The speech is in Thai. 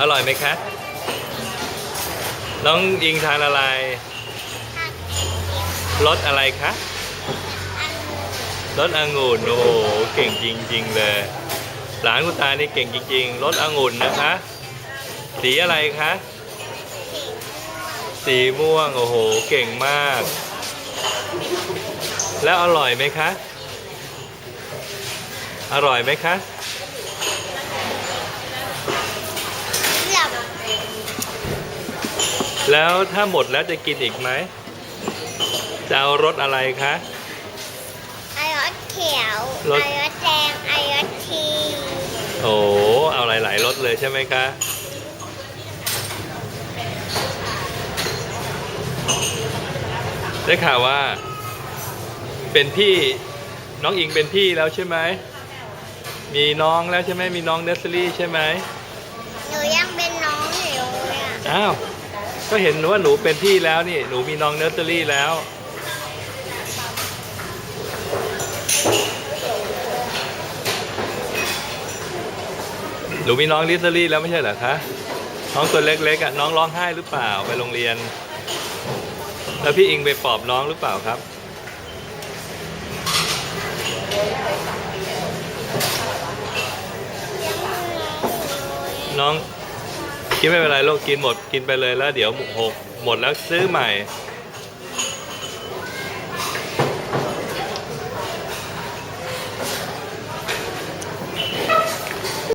อร่อยไหมคะน้องอิงทานอะไรรสอะไรคะรสองุ่นโอ้โหเก่งจริง ๆ เลย หลานคุณตานี่เก่งจริงๆรสองุ่นนะคะ สีอะไรคะ สีม่วง โอ้โห เก่งมาก แล้วอร่อยไหมคะ อร่อยไหมคะ หลับ แล้วถ้าหมดแล้วจะกินอีกไหม จะเอารสอะไรคะไอรสเขียวรสไอรสแดงไอรสทีโอ้โหเอาหลายๆรสเลยใช่ไหมคะ ได้ข่าวว่า เป็นพี่น้องอิงเป็นพี่แล้วใช่ไหม มีน้องแล้วใช่ไหมมีน้องเนสซอรี่ใช่ไหมหนูยังเป็นน้องอยู่เลยอะอ้าว ก็เห็นว่าหนูเป็นพี่แล้วนี่ หนูมีน้องเนสเซอรี่แล้ว หนูมีน้องลิเซอรี่แล้วไม่ใช่เหรอคะ น้องตัวเล็กๆอะน้องร้องไห้หรือเปล่าไปโรงเรียน แล้วพี่อิงไปปลอบน้องหรือเปล่าครับ น้อง กินไม่เป็นไรลูกกินหมดกินไปเลยแล้วเดี๋ยวหกหมดแล้วซื้อใหม่